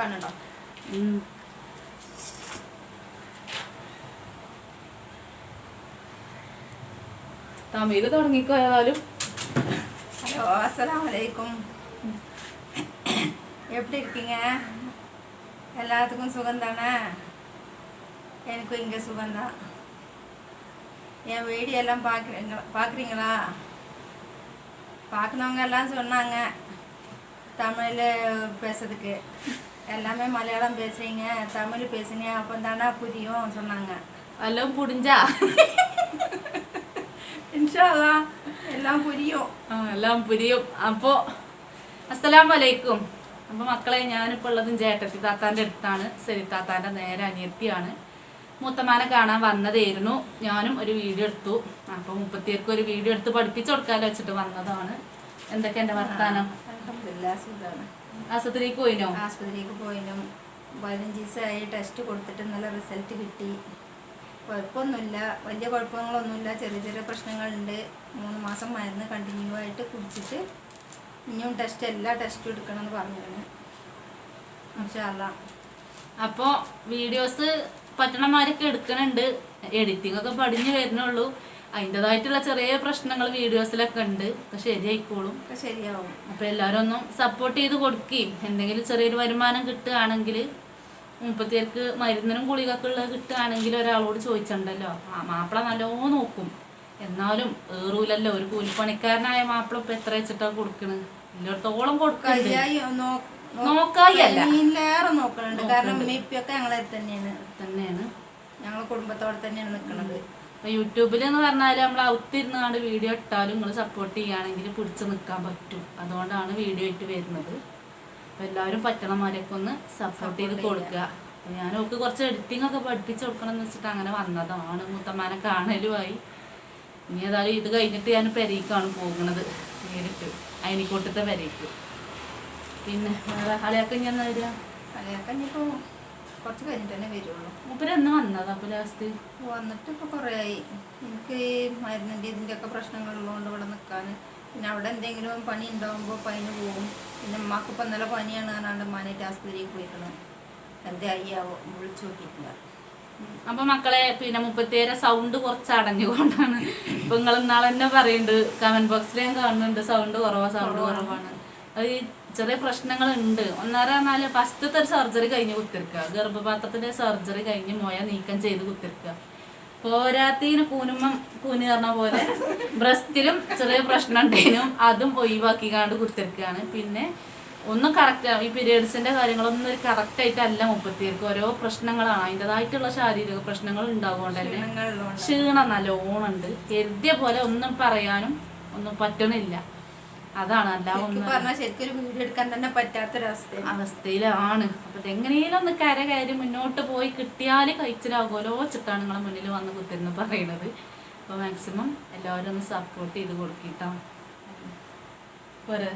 കാണുന്നുണ്ടോ ഉം. തമിഴ് തുടങ്ങിക്കോ ഏതായാലും ஹலோ அஸ்ஸலாமு அலைக்கும் எப்படி இருக்கீங்க எல்லாத்துக்கும் சுகம் தானே எனக்கும் இங்கே சுகம்தான் என் வீடியோ எல்லாம் பார்க்குறீங்களா பார்க்குறீங்களா பார்க்குறவங்க எல்லாம் சொன்னாங்க தமிழில் பேசுறதுக்கு எல்லாமே மலையாளம் பேசுகிறீங்க தமிழ் பேசுங்க அப்போ தானே புரியும் சொன்னாங்க എല്ലാം പുടിഞ്ചാ இன்ஷா அல்லாஹ் எல்லாம் புரியும் ആ, എല്ലാം പുരിയും അപ്പോ അസ്സലാം വലൈക്കും അപ്പൊ മക്കളെ ഞാനിപ്പോ ഉള്ളതും ചേട്ടത്തി താത്താന്റെ അടുത്താണ് സെരി താത്താന്റെ നേരെ അനിയത്തിയാണ് മൂത്തമാനെ കാണാൻ വന്നതായിരുന്നു ഞാനും ഒരു വീഡിയോ എടുത്തു അപ്പൊ മുപ്പത്തിയേർക്ക് ഒരു വീഡിയോ എടുത്ത് പഠിപ്പിച്ചു കൊടുക്കാലോ വെച്ചിട്ട് വന്നതാണ് എന്തൊക്കെ എന്റെ വർത്താനം അൽഹംദുലില്ലാ സുഖമാണ് ആശുപത്രിക്ക് പോയിനോ? ആശുപത്രിക്ക് പോയിനും. പതിനഞ്ച് ദിവസമായി ടെസ്റ്റ് കൊടുത്തിട്ട് നല്ല റിസൾട്ട് കിട്ടി. കുഴപ്പമൊന്നുമില്ല. വലിയ കുഴപ്പങ്ങളൊന്നുമില്ല. ചെറിയ ചെറിയ പ്രശ്നങ്ങളുണ്ട്. മൂന്ന് മാസം മരുന്ന് കണ്ടിന്യൂ ആയിട്ട് കുടിച്ചിട്ട് ഇനിയും ടെസ്റ്റ് എല്ലാ ടെസ്റ്റും എടുക്കണമെന്ന് പറഞ്ഞിരുന്നു ഇൻഷാല്ലാ അപ്പോൾ വീഡിയോസ് പറ്റണമാരൊക്കെ എടുക്കണുണ്ട്. എഡിറ്റിംഗ് ഒക്കെ പഠിഞ്ഞു വരുന്നുള്ളൂ. അതിന്റെതായിട്ടുള്ള ചെറിയ പ്രശ്നങ്ങൾ വീഡിയോസിലൊക്കെ ഉണ്ട്. ഒക്കെ ശരിയായിക്കോളും. ശരിയാവും. അപ്പൊ എല്ലാവരും ഒന്നും സപ്പോർട്ട് ചെയ്ത് കൊടുക്കുകയും എന്തെങ്കിലും ചെറിയൊരു വരുമാനം കിട്ടുകയാണെങ്കിൽ മുപ്പത്തിയേർക്ക് മരുന്നിനും ഗുളികൾക്ക് ഉള്ളത് കിട്ടുകയാണെങ്കിൽ ഒരാളോട് ചോദിച്ചിട്ടുണ്ടല്ലോ ആ മാപ്പിള നല്ലോ നോക്കും. എന്നാലും ഏറൂലല്ലോ ഒരു കൂലിപ്പണിക്കാരനായ മാപ്പിള ഇപ്പൊ എത്ര വെച്ചിട്ടാ കൊടുക്കണ്? എല്ലായിടത്തോളം നോ- നോക്കായല്ല. നോക്കണുണ്ട്. കാരണം ഞങ്ങളെ തന്നെയാണ്. തന്നെയാണ്. ഞങ്ങൾ കുടുംബത്തോടെ തന്നെയാണ് നിൽക്കുന്നത് അപ്പൊ യൂട്യൂബിൽ എന്ന് പറഞ്ഞാൽ നമ്മൾ ഔത്തിരുന്നാണ്ട് വീഡിയോ ഇട്ടാലും നിങ്ങൾ സപ്പോർട്ട് ചെയ്യുകയാണെങ്കിൽ പിടിച്ച് നിൽക്കാൻ പറ്റും. അതുകൊണ്ടാണ് വീഡിയോ ഇട്ട് വരുന്നത്. അപ്പൊ എല്ലാവരും പറ്റണമാരൊക്കെ ഒന്ന് സപ്പോർട്ട് ചെയ്ത് കൊടുക്കുക. ഞാൻ ഓക്ക് കുറച്ച് എഡിറ്റിംഗ് ഒക്കെ പഠിപ്പിച്ച് കൊടുക്കണം എന്ന് വെച്ചിട്ട് അങ്ങനെ വന്നതാണ്. മുത്തമ്മാനെ കാണലുമായി. ഇനി ഏതായാലും ഇത് കഴിഞ്ഞിട്ട് ഞാൻ പെരയ്ക്കാണ് പോകുന്നത്. നേരിട്ട്. അയനിക്കോട്ടത്തെ പെരയ്ക്ക് പിന്നെ കളിയാക്ക ഞാൻ വരിക? ഇനിയിപ്പോൾ കുറച്ച് കഴിഞ്ഞിട്ട് തന്നെ വരുള്ളൂ. മൂപ്പര് എന്ന് വന്നത് അപ്പൊ ലാസ്റ്റ് വന്നിട്ട് ഇപ്പോൾ കുറേ ആയി. എനിക്ക് ഈ മരുന്നിന്റെ ഇതിന്റെ ഒക്കെ പ്രശ്നങ്ങളുള്ളതുകൊണ്ട് ഇവിടെ നിൽക്കാൻ പിന്നെ അവിടെ എന്തെങ്കിലും പണി ഉണ്ടാകുമ്പോൾ പനി പോകും പിന്നെ ഉമ്മാക്ക് ഇപ്പം ഇന്നലെ പനിയാണ് പറഞ്ഞാണ്ട് ഉമ്മാനായിട്ട് ആസ്പത്രിയിൽ പോയിക്കണം. എന്തേ അയ്യാവോ വിളിച്ചു നോക്കിയിട്ടില്ല. അപ്പൊ മക്കളെ പിന്നെ മുപ്പത്തിയേരെ സൗണ്ട് കുറച്ച് അടഞ്ഞുകൊണ്ടാണ്. ഇപ്പൊ നിങ്ങൾ ഇന്നാളെന്നെ പറയുന്നുണ്ട് കമന്റ് ബോക്സിൽ ഞാൻ കാണുന്നുണ്ട് സൗണ്ട് കുറവാ സൗണ്ട് കുറവാണ്. അത് ചെറിയ പ്രശ്നങ്ങൾ ഉണ്ട് ഒന്നര നാല് ഫസ്റ്റത്തെ ഒരു സർജറി കഴിഞ്ഞ് കുത്തിരിക്കുക ഗർഭപാത്രത്തിന്റെ സർജറി കഴിഞ്ഞ് മോയ നീക്കം ചെയ്ത് കുത്തിരിക്കുക പോരാത്തീന് കൂനുമ്മം കൂനി പറഞ്ഞ പോലെ ബ്രസ്റ്റിലും ചെറിയ പ്രശ്നം ഉണ്ടേനും അതും ഒഴിവാക്കി കാണ്ട് കുത്തിരിക്കുകയാണ് പിന്നെ ഒന്നും കറക്റ്റ് ഈ പീരിയഡ്സിന്റെ കാര്യങ്ങളൊന്നും ഒരു കറക്റ്റ് ആയിട്ടല്ല മുപ്പത്തിയേർക്ക് ഓരോ പ്രശ്നങ്ങളാണ്. അതിന്റെതായിട്ടുള്ള ശാരീരിക പ്രശ്നങ്ങൾ ഉണ്ടാവുകൊണ്ട് തന്നെ ക്ഷീണം നല്ലോണം ഉണ്ട് കരുതിയ പോലെ ഒന്നും പറയാനും ഒന്നും പറ്റണില്ല. അതാണ് ശരിക്കും ഒരു വീഡിയോ എടുക്കാൻ തന്നെ അവസ്ഥയിലാണ് അപ്പൊ എങ്ങനെയും ഒന്ന് കര കയറി മുന്നോട്ട് പോയി കിട്ടിയാൽ കഴിച്ചിലാകുമല്ലോ വെച്ചിട്ടാണ് നിങ്ങളെ മുന്നിൽ വന്ന് കുത്തിരുന്ന് പറയണത്. അപ്പൊ മാക്സിമം എല്ലാവരും ഒന്ന് സപ്പോർട്ട് ചെയ്ത് കൊടുക്കിട്ടോ പോരെ.